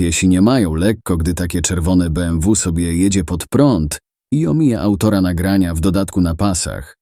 Piesi nie mają lekko, gdy takie czerwone BMW sobie jedzie pod prąd i omija autora nagrania w dodatku na pasach.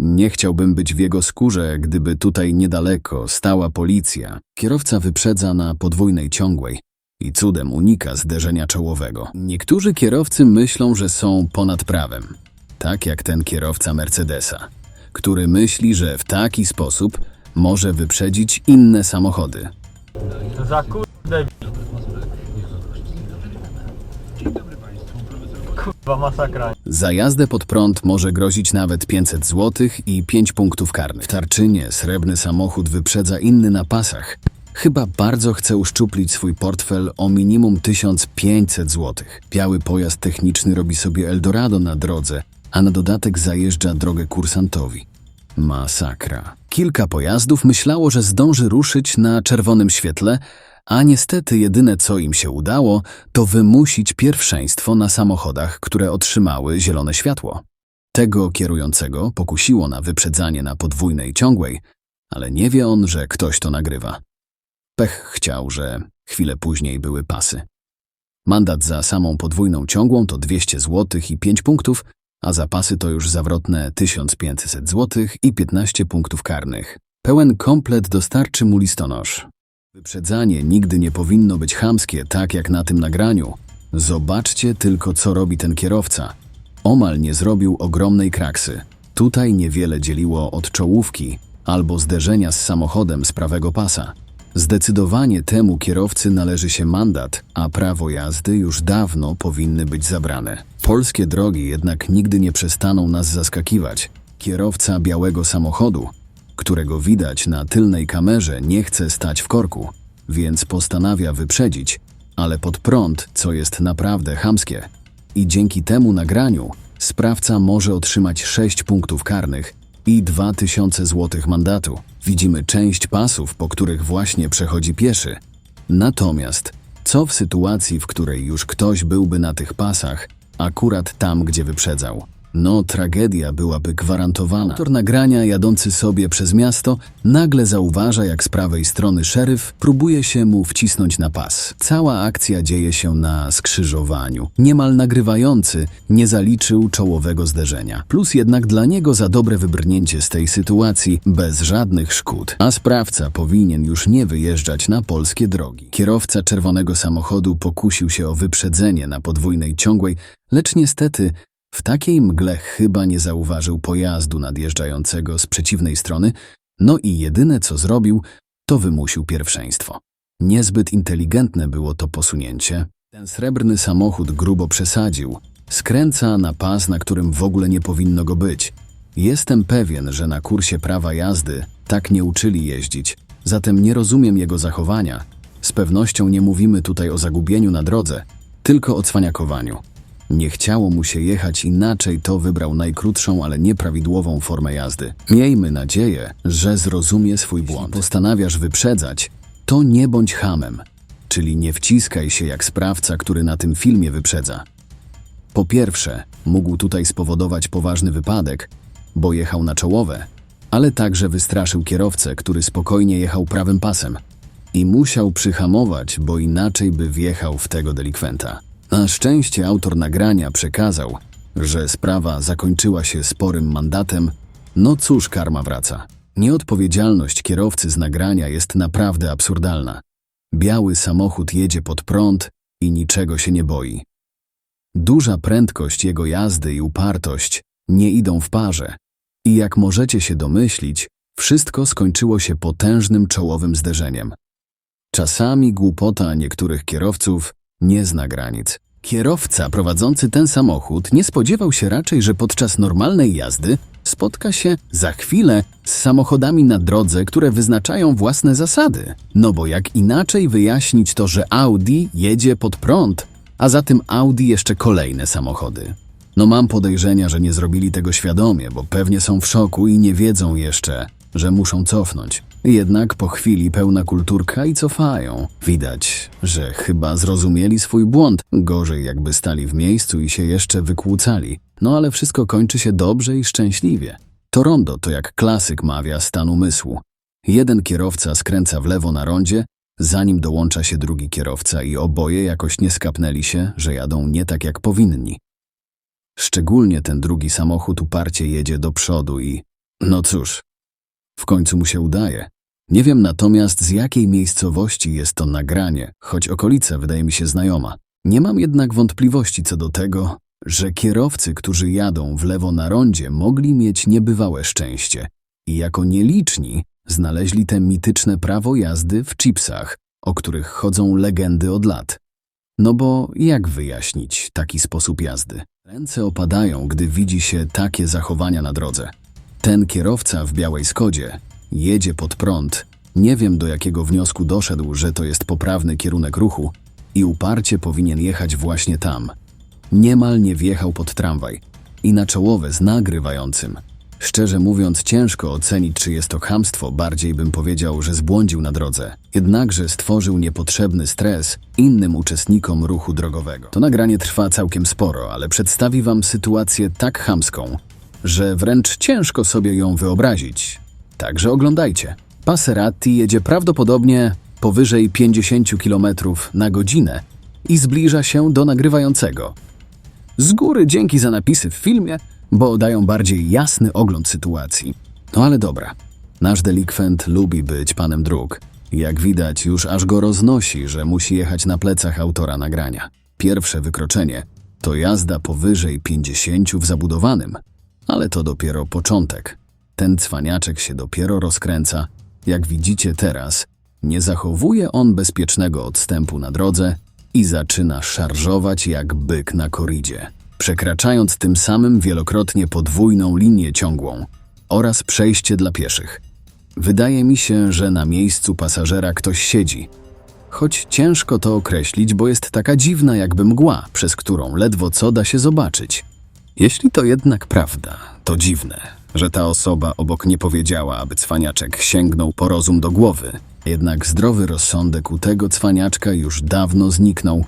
Nie chciałbym być w jego skórze, gdyby tutaj niedaleko stała policja. Kierowca wyprzedza na podwójnej ciągłej i cudem unika zderzenia czołowego. Niektórzy kierowcy myślą, że są ponad prawem, tak jak ten kierowca Mercedesa, który myśli, że w taki sposób może wyprzedzić inne samochody. Za kurde. Kurwa masakra. Za jazdę pod prąd może grozić nawet 500 zł i 5 punktów karnych. W Tarczynie srebrny samochód wyprzedza inny na pasach. Chyba bardzo chce uszczuplić swój portfel o minimum 1500 zł. Biały pojazd techniczny robi sobie Eldorado na drodze, a na dodatek zajeżdża drogę kursantowi. Masakra. Kilka pojazdów myślało, że zdąży ruszyć na czerwonym świetle, a niestety jedyne co im się udało, to wymusić pierwszeństwo na samochodach, które otrzymały zielone światło. Tego kierującego pokusiło na wyprzedzanie na podwójnej ciągłej, ale nie wie on, że ktoś to nagrywa. Pech chciał, że chwilę później były pasy. Mandat za samą podwójną ciągłą to 200 zł i 5 punktów, a za pasy to już zawrotne 1500 zł i 15 punktów karnych. Pełen komplet dostarczy mu listonosz. Wyprzedzanie nigdy nie powinno być chamskie, tak jak na tym nagraniu. Zobaczcie tylko, co robi ten kierowca. Omal nie zrobił ogromnej kraksy. Tutaj niewiele dzieliło od czołówki albo zderzenia z samochodem z prawego pasa. Zdecydowanie temu kierowcy należy się mandat, a prawo jazdy już dawno powinny być zabrane. Polskie drogi jednak nigdy nie przestaną nas zaskakiwać. Kierowca białego samochodu, którego widać na tylnej kamerze, nie chce stać w korku, więc postanawia wyprzedzić, ale pod prąd, co jest naprawdę chamskie. I dzięki temu nagraniu sprawca może otrzymać 6 punktów karnych i 2000 zł mandatu. Widzimy część pasów, po których właśnie przechodzi pieszy. Natomiast co w sytuacji, w której już ktoś byłby na tych pasach, akurat tam, gdzie wyprzedzał? No, tragedia byłaby gwarantowana. Autor nagrania, jadący sobie przez miasto, nagle zauważa, jak z prawej strony szeryf próbuje się mu wcisnąć na pas. Cała akcja dzieje się na skrzyżowaniu. Niemal nagrywający nie zaliczył czołowego zderzenia. Plus jednak dla niego za dobre wybrnięcie z tej sytuacji bez żadnych szkód. A sprawca powinien już nie wyjeżdżać na polskie drogi. Kierowca czerwonego samochodu pokusił się o wyprzedzenie na podwójnej ciągłej, lecz niestety w takiej mgle chyba nie zauważył pojazdu nadjeżdżającego z przeciwnej strony, no i jedyne co zrobił, to wymusił pierwszeństwo. Niezbyt inteligentne było to posunięcie. Ten srebrny samochód grubo przesadził. Skręca na pas, na którym w ogóle nie powinno go być. Jestem pewien, że na kursie prawa jazdy tak nie uczyli jeździć, zatem nie rozumiem jego zachowania. Z pewnością nie mówimy tutaj o zagubieniu na drodze, tylko o cwaniakowaniu. Nie chciało mu się jechać inaczej, to wybrał najkrótszą, ale nieprawidłową formę jazdy. Miejmy nadzieję, że zrozumie swój błąd. Postanawiasz wyprzedzać, to nie bądź hamem, czyli nie wciskaj się jak sprawca, który na tym filmie wyprzedza. Po pierwsze, mógł tutaj spowodować poważny wypadek, bo jechał na czołowe, ale także wystraszył kierowcę, który spokojnie jechał prawym pasem. I musiał przyhamować, bo inaczej by wjechał w tego delikwenta. Na szczęście autor nagrania przekazał, że sprawa zakończyła się sporym mandatem. No cóż, karma wraca. Nieodpowiedzialność kierowcy z nagrania jest naprawdę absurdalna. Biały samochód jedzie pod prąd i niczego się nie boi. Duża prędkość jego jazdy i upartość nie idą w parze. I jak możecie się domyślić, wszystko skończyło się potężnym czołowym zderzeniem. Czasami głupota niektórych kierowców nie zna granic. Kierowca prowadzący ten samochód nie spodziewał się raczej, że podczas normalnej jazdy spotka się za chwilę z samochodami na drodze, które wyznaczają własne zasady. No bo jak inaczej wyjaśnić to, że Audi jedzie pod prąd, a za tym Audi jeszcze kolejne samochody. No mam podejrzenia, że nie zrobili tego świadomie, bo pewnie są w szoku i nie wiedzą jeszcze, że muszą cofnąć. Jednak po chwili pełna kulturka i cofają. Widać, że chyba zrozumieli swój błąd. Gorzej jakby stali w miejscu i się jeszcze wykłócali. No ale wszystko kończy się dobrze i szczęśliwie. To rondo to jak klasyk mawia stan umysłu. Jeden kierowca skręca w lewo na rondzie, zanim dołącza się drugi kierowca i oboje jakoś nie skapnęli się, że jadą nie tak jak powinni. Szczególnie ten drugi samochód uparcie jedzie do przodu i... No cóż, w końcu mu się udaje. Nie wiem natomiast z jakiej miejscowości jest to nagranie, choć okolica wydaje mi się znajoma. Nie mam jednak wątpliwości co do tego, że kierowcy, którzy jadą w lewo na rondzie, mogli mieć niebywałe szczęście i jako nieliczni znaleźli te mityczne prawo jazdy w chipsach, o których chodzą legendy od lat. No bo jak wyjaśnić taki sposób jazdy? Ręce opadają, gdy widzi się takie zachowania na drodze. Ten kierowca w białej Skodzie jedzie pod prąd, nie wiem do jakiego wniosku doszedł, że to jest poprawny kierunek ruchu i uparcie powinien jechać właśnie tam. Niemal nie wjechał pod tramwaj i na czołowe z nagrywającym. Szczerze mówiąc, ciężko ocenić, czy jest to chamstwo, bardziej bym powiedział, że zbłądził na drodze. Jednakże stworzył niepotrzebny stres innym uczestnikom ruchu drogowego. To nagranie trwa całkiem sporo, ale przedstawi wam sytuację tak chamską, że wręcz ciężko sobie ją wyobrazić. Także oglądajcie. Passerati jedzie prawdopodobnie powyżej 50 km na godzinę i zbliża się do nagrywającego. Z góry dzięki za napisy w filmie, bo dają bardziej jasny ogląd sytuacji. No ale dobra, nasz delikwent lubi być panem dróg. Jak widać, już aż go roznosi, że musi jechać na plecach autora nagrania. Pierwsze wykroczenie to jazda powyżej 50 w zabudowanym, ale to dopiero początek. Ten cwaniaczek się dopiero rozkręca. Jak widzicie teraz, nie zachowuje on bezpiecznego odstępu na drodze i zaczyna szarżować jak byk na koridzie, przekraczając tym samym wielokrotnie podwójną linię ciągłą oraz przejście dla pieszych. Wydaje mi się, że na miejscu pasażera ktoś siedzi, choć ciężko to określić, bo jest taka dziwna jakby mgła, przez którą ledwo co da się zobaczyć. Jeśli to jednak prawda, to dziwne, że ta osoba obok nie powiedziała, aby cwaniaczek sięgnął po rozum do głowy. Jednak zdrowy rozsądek u tego cwaniaczka już dawno zniknął.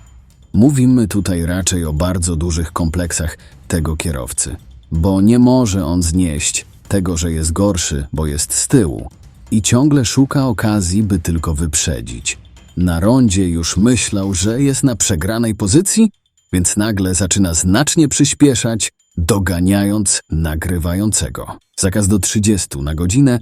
Mówimy tutaj raczej o bardzo dużych kompleksach tego kierowcy, bo nie może on znieść tego, że jest gorszy, bo jest z tyłu i ciągle szuka okazji, by tylko wyprzedzić. Na rondzie już myślał, że jest na przegranej pozycji, więc nagle zaczyna znacznie przyspieszać, doganiając nagrywającego. Zakaz do 30 na godzinę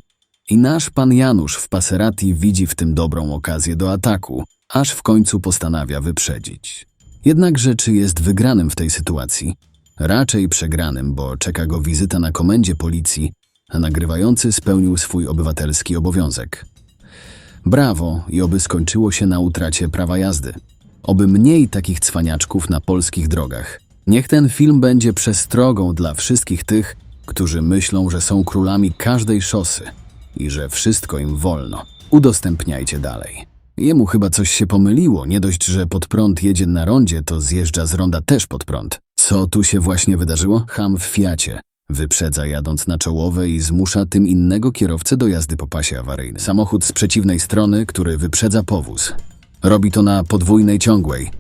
i nasz pan Janusz w Passerati widzi w tym dobrą okazję do ataku, aż w końcu postanawia wyprzedzić. Jednakże czy jest wygranym w tej sytuacji? Raczej przegranym, bo czeka go wizyta na komendzie policji, a nagrywający spełnił swój obywatelski obowiązek. Brawo i oby skończyło się na utracie prawa jazdy. Oby mniej takich cwaniaczków na polskich drogach. Niech ten film będzie przestrogą dla wszystkich tych, którzy myślą, że są królami każdej szosy i że wszystko im wolno. Udostępniajcie dalej. Jemu chyba coś się pomyliło. Nie dość, że pod prąd jedzie na rondzie, to zjeżdża z ronda też pod prąd. Co tu się właśnie wydarzyło? Ham w Fiacie. Wyprzedza jadąc na czołowe i zmusza tym innego kierowcę do jazdy po pasie awaryjnym. Samochód z przeciwnej strony, który wyprzedza powóz. Robi to na podwójnej ciągłej.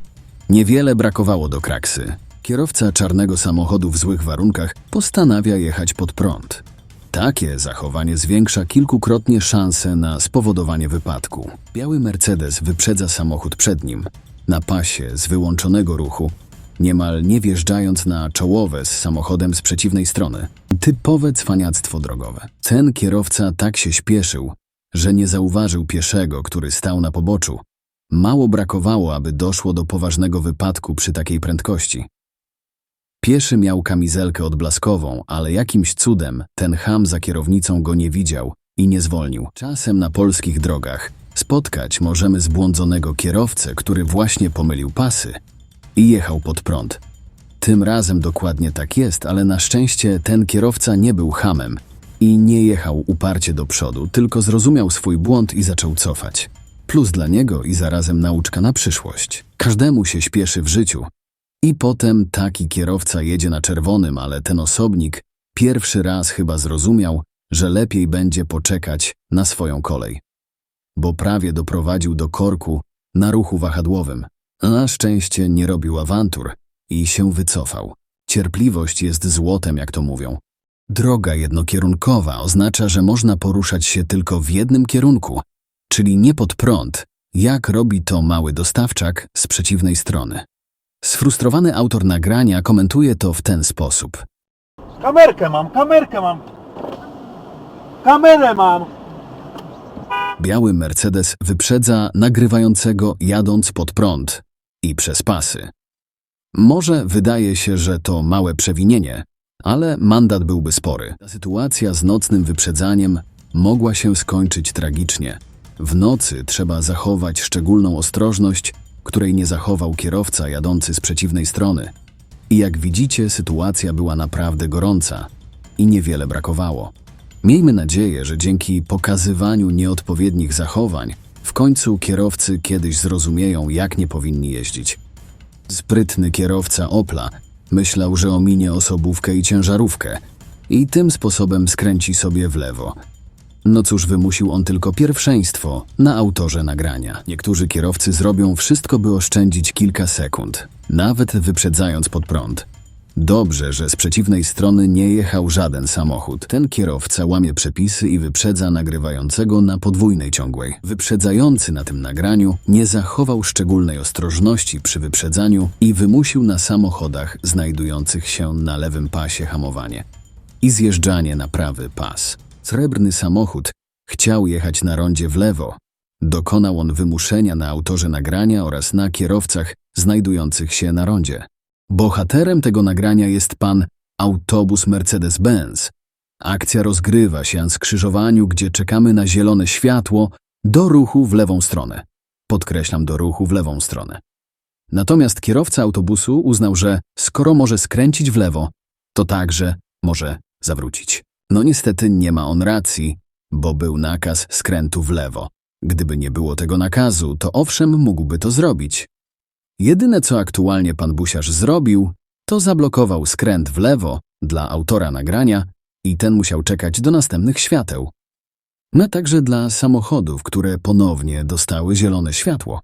Niewiele brakowało do kraksy. Kierowca czarnego samochodu w złych warunkach postanawia jechać pod prąd. Takie zachowanie zwiększa kilkukrotnie szanse na spowodowanie wypadku. Biały Mercedes wyprzedza samochód przed nim, na pasie z wyłączonego ruchu, niemal nie wjeżdżając na czołowe z samochodem z przeciwnej strony. Typowe cwaniactwo drogowe. Ten kierowca tak się śpieszył, że nie zauważył pieszego, który stał na poboczu. Mało brakowało, aby doszło do poważnego wypadku przy takiej prędkości. Pieszy miał kamizelkę odblaskową, ale jakimś cudem ten ham za kierownicą go nie widział i nie zwolnił. Czasem na polskich drogach spotkać możemy zbłądzonego kierowcę, który właśnie pomylił pasy i jechał pod prąd. Tym razem dokładnie tak jest, ale na szczęście ten kierowca nie był hamem i nie jechał uparcie do przodu, tylko zrozumiał swój błąd i zaczął cofać. Plus dla niego i zarazem nauczka na przyszłość. Każdemu się śpieszy w życiu, i potem taki kierowca jedzie na czerwonym, ale ten osobnik pierwszy raz chyba zrozumiał, że lepiej będzie poczekać na swoją kolej. Bo prawie doprowadził do korku na ruchu wahadłowym. Na szczęście nie robił awantur i się wycofał. Cierpliwość jest złotem, jak to mówią. Droga jednokierunkowa oznacza, że można poruszać się tylko w jednym kierunku, czyli nie pod prąd, jak robi to mały dostawczak z przeciwnej strony. Sfrustrowany autor nagrania komentuje to w ten sposób. Kamerkę mam, kamerkę mam. Kamerę mam. Biały Mercedes wyprzedza nagrywającego jadąc pod prąd i przez pasy. Może wydaje się, że to małe przewinienie, ale mandat byłby spory. Ta sytuacja z nocnym wyprzedzaniem mogła się skończyć tragicznie. W nocy trzeba zachować szczególną ostrożność, której nie zachował kierowca jadący z przeciwnej strony. I jak widzicie, sytuacja była naprawdę gorąca i niewiele brakowało. Miejmy nadzieję, że dzięki pokazywaniu nieodpowiednich zachowań w końcu kierowcy kiedyś zrozumieją, jak nie powinni jeździć. Sprytny kierowca Opla myślał, że ominie osobówkę i ciężarówkę i tym sposobem skręci sobie w lewo. No cóż, wymusił on tylko pierwszeństwo na autorze nagrania. Niektórzy kierowcy zrobią wszystko, by oszczędzić kilka sekund, nawet wyprzedzając pod prąd. Dobrze, że z przeciwnej strony nie jechał żaden samochód. Ten kierowca łamie przepisy i wyprzedza nagrywającego na podwójnej ciągłej. Wyprzedzający na tym nagraniu nie zachował szczególnej ostrożności przy wyprzedzaniu i wymusił na samochodach znajdujących się na lewym pasie hamowanie i zjeżdżanie na prawy pas. Srebrny samochód chciał jechać na rondzie w lewo. Dokonał on wymuszenia na autorze nagrania oraz na kierowcach znajdujących się na rondzie. Bohaterem tego nagrania jest pan autobus Mercedes-Benz. Akcja rozgrywa się na skrzyżowaniu, gdzie czekamy na zielone światło do ruchu w lewą stronę. Podkreślam, do ruchu w lewą stronę. Natomiast kierowca autobusu uznał, że skoro może skręcić w lewo, to także może zawrócić. No niestety nie ma on racji, bo był nakaz skrętu w lewo. Gdyby nie było tego nakazu, to owszem mógłby to zrobić. Jedyne co aktualnie pan Busiarz zrobił, to zablokował skręt w lewo dla autora nagrania i ten musiał czekać do następnych świateł. No także dla samochodów, które ponownie dostały zielone światło.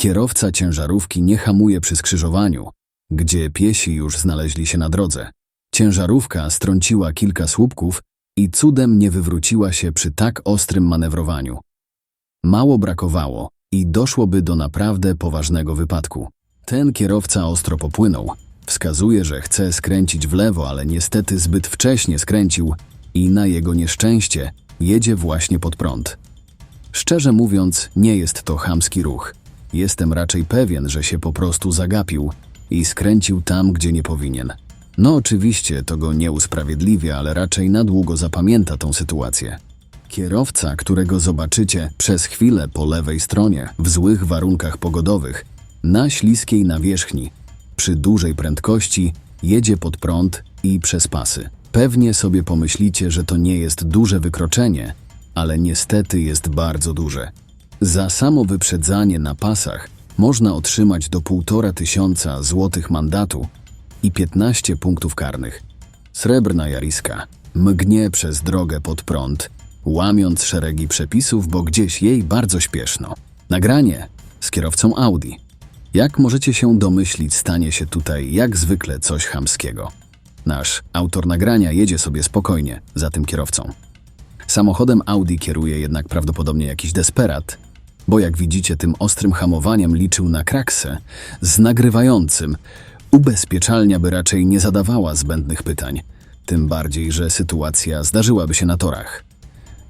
Kierowca ciężarówki nie hamuje przy skrzyżowaniu, gdzie piesi już znaleźli się na drodze. Ciężarówka strąciła kilka słupków i cudem nie wywróciła się przy tak ostrym manewrowaniu. Mało brakowało i doszłoby do naprawdę poważnego wypadku. Ten kierowca ostro popłynął. Wskazuje, że chce skręcić w lewo, ale niestety zbyt wcześnie skręcił i na jego nieszczęście jedzie właśnie pod prąd. Szczerze mówiąc, nie jest to chamski ruch. Jestem raczej pewien, że się po prostu zagapił i skręcił tam, gdzie nie powinien. No oczywiście to go nie usprawiedliwia, ale raczej na długo zapamięta tą sytuację. Kierowca, którego zobaczycie przez chwilę po lewej stronie, w złych warunkach pogodowych, na śliskiej nawierzchni, przy dużej prędkości, jedzie pod prąd i przez pasy. Pewnie sobie pomyślicie, że to nie jest duże wykroczenie, ale niestety jest bardzo duże. Za samo wyprzedzanie na pasach można otrzymać do półtora tysiąca złotych mandatu i 15 punktów karnych. Srebrna Jariska mgnie przez drogę pod prąd, łamiąc szeregi przepisów, bo gdzieś jej bardzo śpieszno. Nagranie z kierowcą Audi. Jak możecie się domyślić, stanie się tutaj jak zwykle coś chamskiego. Nasz autor nagrania jedzie sobie spokojnie za tym kierowcą. Samochodem Audi kieruje jednak prawdopodobnie jakiś desperat, bo jak widzicie, tym ostrym hamowaniem liczył na kraksę z nagrywającym. Ubezpieczalnia by raczej nie zadawała zbędnych pytań, tym bardziej, że sytuacja zdarzyłaby się na torach.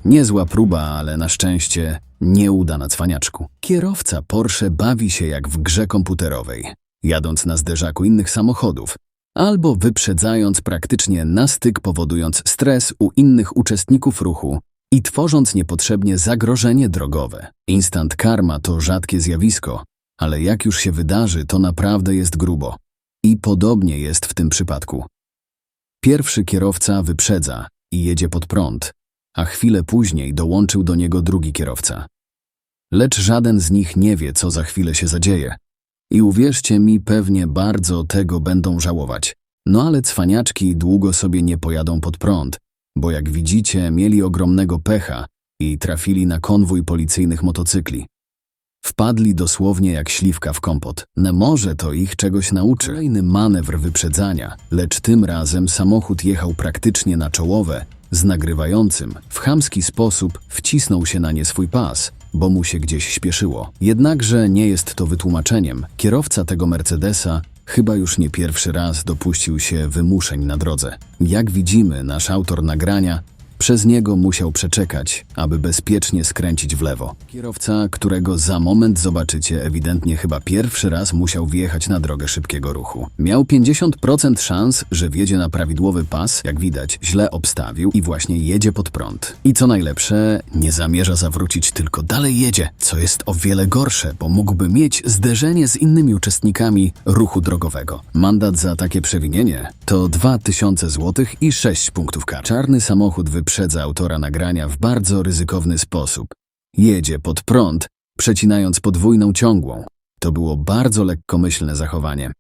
Niezła próba, ale na szczęście nieudana cwaniaczku. Kierowca Porsche bawi się jak w grze komputerowej, jadąc na zderzaku innych samochodów, albo wyprzedzając praktycznie na styk, powodując stres u innych uczestników ruchu i tworząc niepotrzebnie zagrożenie drogowe. Instant karma to rzadkie zjawisko, ale jak już się wydarzy, to naprawdę jest grubo. I podobnie jest w tym przypadku. Pierwszy kierowca wyprzedza i jedzie pod prąd, a chwilę później dołączył do niego drugi kierowca. Lecz żaden z nich nie wie, co za chwilę się zadzieje. I uwierzcie mi, pewnie bardzo tego będą żałować. No ale cwaniaczki długo sobie nie pojadą pod prąd, bo jak widzicie, mieli ogromnego pecha i trafili na konwój policyjnych motocykli. Wpadli dosłownie jak śliwka w kompot. No może to ich czegoś nauczy. Kolejny manewr wyprzedzania, lecz tym razem samochód jechał praktycznie na czołowe, z nagrywającym. W chamski sposób wcisnął się na nie swój pas, bo mu się gdzieś śpieszyło. Jednakże nie jest to wytłumaczeniem. Kierowca tego Mercedesa chyba już nie pierwszy raz dopuścił się wymuszeń na drodze. Jak widzimy, nasz autor nagrania przez niego musiał przeczekać, aby bezpiecznie skręcić w lewo. Kierowca, którego za moment zobaczycie, ewidentnie chyba pierwszy raz musiał wjechać na drogę szybkiego ruchu. Miał 50% szans, że wjedzie na prawidłowy pas, jak widać, źle obstawił i właśnie jedzie pod prąd. I co najlepsze, nie zamierza zawrócić, tylko dalej jedzie, co jest o wiele gorsze, bo mógłby mieć zderzenie z innymi uczestnikami ruchu drogowego. Mandat za takie przewinienie to 2000 zł i 6 punktów kar. Czarny samochód wyprzedza autora nagrania w bardzo ryzykowny sposób. Jedzie pod prąd, przecinając podwójną ciągłą. To było bardzo lekkomyślne zachowanie.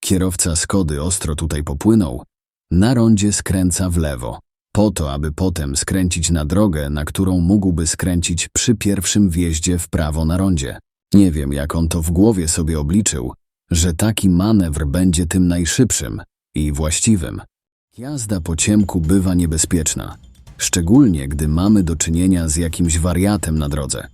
Kierowca Skody ostro tutaj popłynął. Na rondzie skręca w lewo, po to, aby potem skręcić na drogę, na którą mógłby skręcić przy pierwszym wjeździe w prawo na rondzie. Nie wiem, jak on to w głowie sobie obliczył, że taki manewr będzie tym najszybszym i właściwym. Jazda po ciemku bywa niebezpieczna, szczególnie gdy mamy do czynienia z jakimś wariatem na drodze.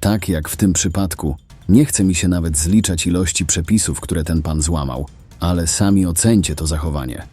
Tak jak w tym przypadku, nie chce mi się nawet zliczać ilości przepisów, które ten pan złamał, ale sami ocencie to zachowanie.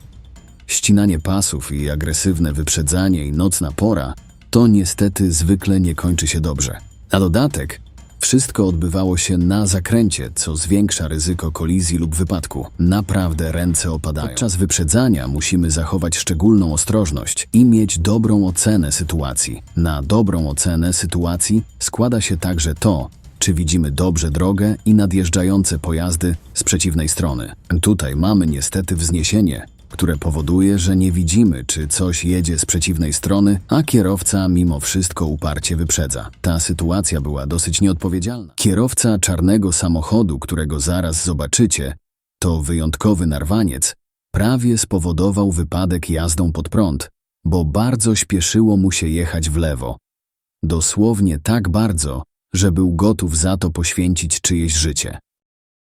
Ścinanie pasów i agresywne wyprzedzanie i nocna pora to niestety zwykle nie kończy się dobrze. Na dodatek, wszystko odbywało się na zakręcie, co zwiększa ryzyko kolizji lub wypadku. Naprawdę ręce opadają. Podczas wyprzedzania musimy zachować szczególną ostrożność i mieć dobrą ocenę sytuacji. Na dobrą ocenę sytuacji składa się także to, czy widzimy dobrze drogę i nadjeżdżające pojazdy z przeciwnej strony. Tutaj mamy niestety wzniesienie, które powoduje, że nie widzimy, czy coś jedzie z przeciwnej strony, a kierowca mimo wszystko uparcie wyprzedza. Ta sytuacja była dosyć nieodpowiedzialna. Kierowca czarnego samochodu, którego zaraz zobaczycie, to wyjątkowy narwaniec, prawie spowodował wypadek jazdą pod prąd, bo bardzo śpieszyło mu się jechać w lewo. Dosłownie tak bardzo, że był gotów za to poświęcić czyjeś życie.